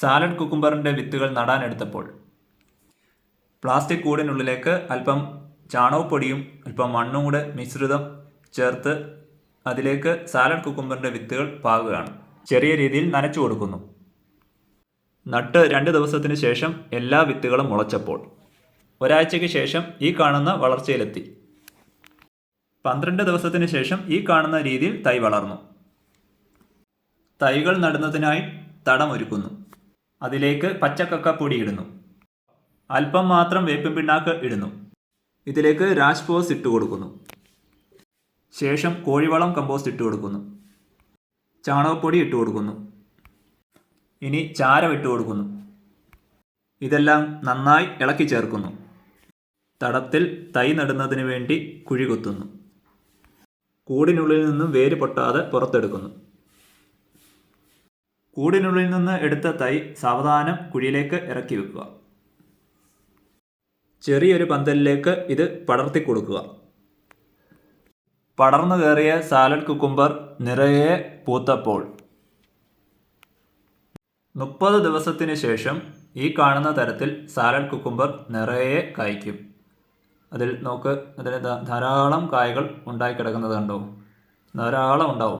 Salad കുക്കുംബറിന്റെ വിത്തുകൾ നടാനെടുത്തപ്പോൾ plastic കൂടിനുള്ളിലേക്ക് അല്പം ചാണകപ്പൊടിയും അല്പം മണ്ണും കൂടെ മിശ്രിതം ചേർത്ത് അതിലേക്ക് സാലഡ് കുക്കുംബറിന്റെ വിത്തുകൾ പാകുകയാണ്. ചെറിയ രീതിയിൽ നനച്ചു കൊടുക്കുന്നു. നട്ട് രണ്ട് ദിവസത്തിന് ശേഷം എല്ലാ വിത്തുകളും മുളച്ചപ്പോൾ ഒരാഴ്ചയ്ക്ക് ശേഷം ഈ കാണുന്ന വളർച്ചയിലെത്തി. പന്ത്രണ്ട് ദിവസത്തിന് ശേഷം ഈ കാണുന്ന രീതിയിൽ തൈ വളർന്നു. തൈകൾ നടുന്നതിനായി തടമൊരുക്കുന്നു. അതിലേക്ക് പച്ചക്കക്കപ്പൊടി ഇടുന്നു അല്പം മാത്രം വേപ്പിൻ പിണ്ണാക്ക് ഇടുന്നു. ഇതിലേക്ക് രാജ്പോസ് ഇട്ട് കൊടുക്കുന്നു. ശേഷം കോഴിവളം കമ്പോസ്റ്റ് ഇട്ട് കൊടുക്കുന്നു. ചാണകപ്പൊടി ഇട്ട് കൊടുക്കുന്നു. ഇനി ചാരം ഇട്ട് കൊടുക്കുന്നു. ഇതെല്ലാം നന്നായി ഇളക്കി ചേർക്കുന്നു. തടത്തിൽ തൈ നടുന്നതിന് വേണ്ടി കുഴി കുത്തുന്നു. കൂടിനുള്ളിൽ നിന്നും വേര് പൊട്ടാതെ പുറത്തെടുക്കുന്നു. കൂടിനുള്ളിൽ നിന്ന് എടുത്ത തൈ സാവധാനം കുഴിയിലേക്ക് ഇറക്കി വെക്കുക. ചെറിയൊരു പന്തലിലേക്ക് ഇത് പടർത്തി കൊടുക്കുക. പടർന്നു കയറിയ സാലഡ് കുക്കുംബർ നിറയെ പൂത്തപ്പോൾ. മുപ്പത് ദിവസത്തിന് ശേഷം ഈ കാണുന്ന തരത്തിൽ സാലഡ് കുക്കുംബർ നിറയെ കായ്ക്കും. അതിൽ നോക്ക് അതിന് ധാരാളം കായകൾ ഉണ്ടായി കിടക്കുന്നത് കണ്ടോ? ധാരാളം ഉണ്ടാവും.